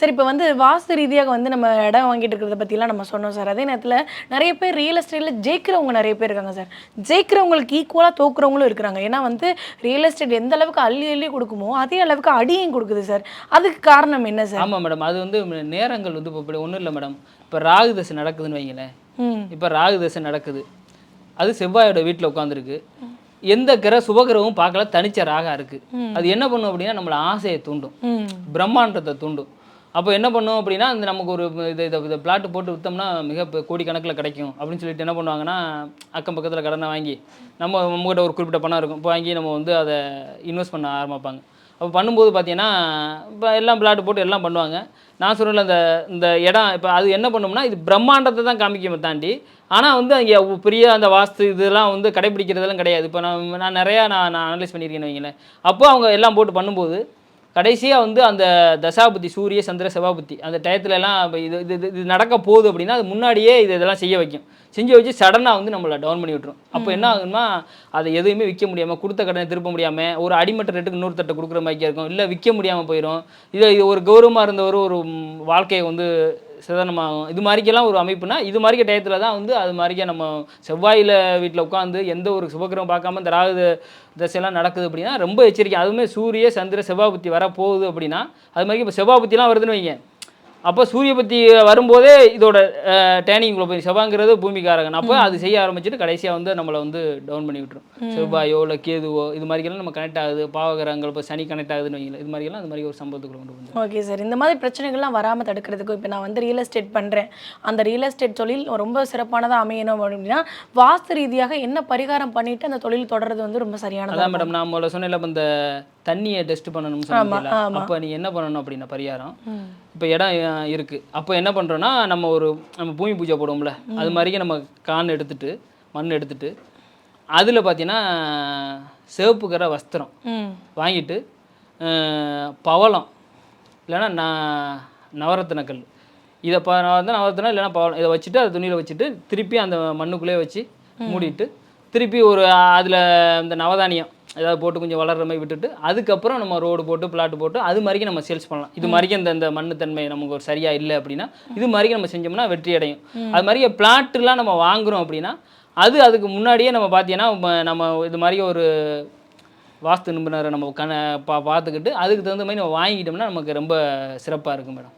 Sir இப்போ வந்து வாஸ்து ரீதியாக வந்து நம்ம இடம் வாங்கிட்டு இருக்கிறத பற்றிலாம் நம்ம சொன்னோம் சார். அதே நேரத்தில் நிறைய பேர் ரியல் எஸ்டேட்டில் ஜெயிக்கிறவங்க நிறைய பேர் இருக்காங்க சார். ஜெயிக்கிறவங்களுக்கு ஈக்குவலாக தோக்குறவங்களும் இருக்கிறாங்க. ஏன்னா வந்து ரியல் எஸ்டேட் எந்த அளவுக்கு அள்ளி அள்ளி கொடுக்குமோ அதே அளவுக்கு அடியும் கொடுக்குது சார். அதுக்கு காரணம் என்ன சார்? ஆமாம் மேடம் அது வந்து நேரங்கள் வந்து இப்போ ஒன்றும் இல்லை மேடம் இப்போ ராகு தசை நடக்குதுன்னு வைங்களேன். இப்போ ராகு தசை நடக்குது. அது செவ்வாயோட வீட்டில் உட்காந்துருக்கு எந்த கிரக சுபகிரகமும் பார்க்கல. தனிச்ச ராகா இருக்கு. அது என்ன பண்ணும் அப்படின்னா நம்மளை ஆசையை தூண்டும். பிரம்மாண்டத்தை தூண்டும். அப்போ என்ன பண்ணும் அப்படின்னா அந்த நமக்கு ஒரு இது இதை இதை பிளாட்டு போட்டு விற்றோம்னா மிக கோடிக்கணக்கில் கிடைக்கும். அப்படின்னு சொல்லிட்டு என்ன பண்ணுவாங்கன்னா அக்கம் பக்கத்தில் கடனை வாங்கி நம்ம நம்மகிட்ட ஒரு குறிப்பிட்ட பணம் இருக்கும். இப்போ வாங்கி நம்ம வந்து அதை இன்வெஸ்ட் பண்ண ஆரம்பிப்பாங்க. அப்போ பண்ணும்போது பார்த்தீங்கன்னா இப்போ எல்லாம் பிளாட் போட்டு எல்லாம் பண்ணுவாங்க. நான் சொன்னல அந்த இந்த இடம் இப்போ அது என்ன பண்ணும்னா இது பிரம்மாண்டத்தை தான் காமிக்கும் தாண்டி ஆனால் வந்து அங்கே பெரிய அந்த வாஸ்து இதெல்லாம் வந்து கடைபிடிக்கிறதெல்லாம் கிடையாது. இப்போ நான் நான் நிறையா நான் நான் அனலைஸ் பண்ணியிருக்கேன்னு வைங்களேன். அப்போ அவங்க எல்லாம் போட்டு பண்ணும்போது கடைசியாக வந்து அந்த தசாபுத்தி சூரிய சந்திர செவ்வாபுத்தி அந்த டயத்துல எல்லாம் இப்போ இது இது இது- நடக்க போகுது அப்படின்னா அது முன்னாடியே இது இதெல்லாம் செய்ய வைக்கும். செஞ்சு வச்சு சடனாக வந்து நம்மளை டவுன் பண்ணி விட்டுரும். அப்போ என்ன ஆகுதுன்னா அதை எதுவுமே விற்க முடியாமல் கொடுத்த கடனை திருப்ப முடியாமல் ஒரு அடிமட்ட ரேட்டுக்கு இன்னொரு தட்டை கொடுக்குற மாதிரி இருக்கும். இல்லை விற்க முடியாமல் போயிடும் இது இது ஒரு கௌரவமாக இருந்தவர் ஒரு வாழ்க்கையை வந்து சிதனமாகும். இது மாதிரிக்கெல்லாம் ஒரு அமைப்புனா இது மாதிரிக்க டயத்தில் தான் வந்து அது மாதிரிக்க நம்ம செவ்வாயில் வீட்டில் உட்காந்து எந்த ஒரு சுபக்கிரகம் பார்க்காம இந்த ராகு தசையெல்லாம் நடக்குது அப்படின்னா ரொம்ப எச்சரிக்கை. அதுவுமே சூரிய சந்திர செவ்வாபுத்தி வர போகுது அப்படின்னா அது மாதிரி இப்போ செவ்வாபுத்திலாம் வருதுன்னு வைங்க. அப்போ சூரிய பத்தி வரும்போதே இதோட டேனிங்குள்ளே போய் செவ்வாங்கிறது பூமிக்காரகன். அப்போ அது செய்ய ஆரம்பிச்சுட்டு கடைசியாக வந்து நம்மளை வந்து டவுன் பண்ணி விட்டுரும். செவ்வாயோ இல்லை கேதுவோ இது மாதிரிக்கெல்லாம் நம்ம கனெக்ட் ஆகுது. பாவகிரகங்கள் இப்போ சனி கனெக்ட் ஆகுதுன்னு வைங்களேன். இது மாதிரிலாம் அது மாதிரி ஒரு சம்பவத்துக்குள்ள கொண்டு வந்து ஓகே சார் இந்த மாதிரி பிரச்சனைகள்லாம் வராமல் தடுக்கிறதுக்கும் இப்போ நான் வந்து ரியல் எஸ்டேட் பண்ணுறேன் அந்த ரியல் எஸ்டேட் தொழில் ரொம்ப சிறப்பானதாக அமையணும் அப்படின்னா வாஸ்து ரீதியாக என்ன பரிகாரம் பண்ணிட்டு அந்த தொழில் தொடர்றது வந்து ரொம்ப சரியானதாக அதான் மேடம் நான் முதல்ல சொன்னேன்ல இப்ப இந்த தண்ணியை டெஸ்ட் பண்ணணும்னு சொன்னீங்கல்ல அப்போ நீ என்ன பண்ணணும் அப்படின்னா பரிகாரம்? இப்போ இடம் அஹ், இருக்கு. அப்போ என்ன பண்ணுறோன்னா நம்ம ஒரு நம்ம பூமி பூஜை போடுவோம்ல? அது மாதிரியே நம்ம கான் எடுத்துட்டு மண் எடுத்துட்டு அதில் பார்த்தீங்கன்னா சிவப்பு கர வஸ்திரம் வாங்கிட்டு பவளம் இல்லைன்னா ந நவரத்தின கல். இதை ப வந்து நவரத்தினம் இல்லைன்னா பவளம். இதை வச்சுட்டு அதை துணியில் வச்சுட்டு திருப்பி அந்த மண்ணுக்குள்ளே வச்சு மூடிட்டு திருப்பி ஒரு அதில் இந்த நவதானியம் ஏதாவது போட்டு கொஞ்சம் வளர்ற மாதிரி விட்டுட்டு அதுக்கப்புறம் நம்ம ரோடு போட்டு பிளாட் போட்டு அது மாதிரிக்கு நம்ம சேல்ஸ் பண்ணலாம். இது மாதிரிக்கு இந்த இந்த மண்ணு தன்மை நமக்கு ஒரு சரியா இல்லை அப்படின்னா இது மாதிரிக்கு நம்ம செஞ்சோம்னா வெற்றி அடையும். அது மாதிரி பிளாட்டுலாம் நம்ம வாங்குறோம் அப்படின்னா அது அதுக்கு முன்னாடியே நம்ம பார்த்தீங்கன்னா நம்ம இது மாதிரி ஒரு வாஸ்து நிபுணரை நம்ம கண பா பார்த்துக்கிட்டு அதுக்கு தகுந்த மாதிரி நம்ம வாங்கிக்கிட்டோம்னா நமக்கு ரொம்ப சிறப்பாக இருக்கும் மேடம்.